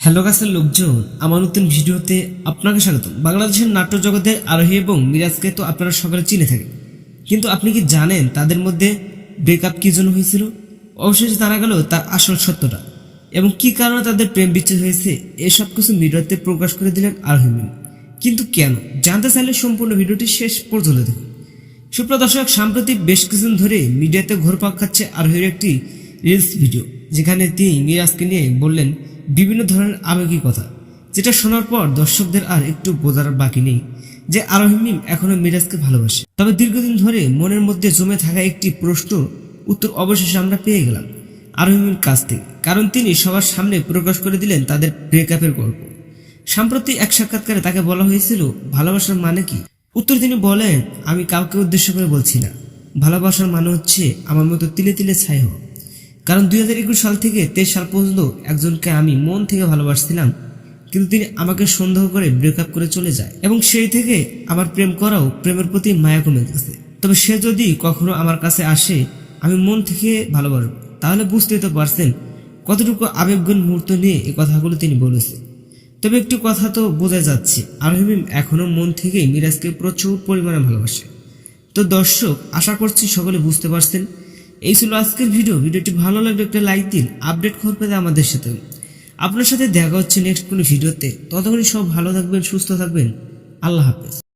Hello গাছের লোকজন, আমার নতুন ভিডিওতে আপনাকে স্বাগত বাংলাদেশের নাট্য জগতের আরোহী এবং মিরাজকে তো আপনারা সকলে চিনে থাকেন। কিন্তু আপনি কি জানেন তাদের মধ্যে ব্রেকআপ কী জন্য হয়েছিল? অবশেষে জানা গেল তার আসল সত্যটা। এবং কি কারণে তাদের প্রেম বিচ্ছেদ হয়েছে, এসব কিছু মিডিয়াতে প্রকাশ করে দিলেন আরোহী মিম। কিন্তু কেন? জানতে চাইলে সম্পূর্ণ ভিডিওটি শেষ পর্যন্ত দেখুন। সুপ্রিয় দর্শক, সাম্প্রতিক বেশ কিছুদিন ধরে মিডিয়াতে ঘোরপাক খাচ্ছে আরোহীর একটি রিলস ভিডিও যেখানে তিনি মিরাজকে নিয়ে বললেন বিভিন্ন ধরনের আবেগী কথা, যেটা শোনার পর দর্শকদের আর একটু বোঝার বাকি নেই যে আরোহী মিম এখনও মিরাজকে ভালোবাসে। তবে দীর্ঘদিন ধরে মনের মধ্যে জমে থাকা একটি প্রশ্ন উত্তর অবশেষে আমরা পেয়ে গেলাম আরোহীর কাছ থেকে, কারণ তিনি সবার সামনে প্রকাশ করে দিলেন তাদের ব্রেকআপের গল্প। সাম্প্রতিক এক সাক্ষাৎকারে তাকে বলা হয়েছিল, ভালোবাসার মানে কি? উত্তর তিনি বলেন, আমি কাউকে উদ্দেশ্য করে বলছি না। ভালোবাসার মানে হচ্ছে আমার মতো তিলে তিলে ছাই হওয়া। কারণ দুই হাজার একুশ সাল থেকে তেইশ সাল পর্যন্ত একজনকে আমি মন থেকে ভালোবাসছিলাম, কিন্তু তিনি আমাকে সন্দেহ করে ব্রেকআপ করে চলে যায় এবং সেই থেকে আমার প্রেম করাও প্রেমের প্রতি মায়া কমে গেছে। তবে সে যদি কখনো আমার কাছে আসে, আমি মন থেকে ভালোবাসবো। তাহলে বুঝতেই তো পারছেন কতটুকু আবেগগুণ মুহূর্ত নিয়ে এই কথাগুলো তিনি বলেছে। তবে একটি কথা তো বোঝা যাচ্ছে আরহিমিম এখনও মন থেকেই মিরাজকে প্রচুর পরিমাণে ভালোবাসে। তো দর্শক, আশা করছি সকলে বুঝতে পারছেন এই ছিল আজকের ভিডিও। ভিডিওটি ভালো লাগলে একটা লাইক দিন আপডেট খবর পেতে আমাদের সাথে। আপনার সাথে দেখা হচ্ছে নেক্সট কোনো ভিডিওতে। ততক্ষণ সব ভালো থাকবেন, সুস্থ থাকবেন। আল্লাহ হাফেজ।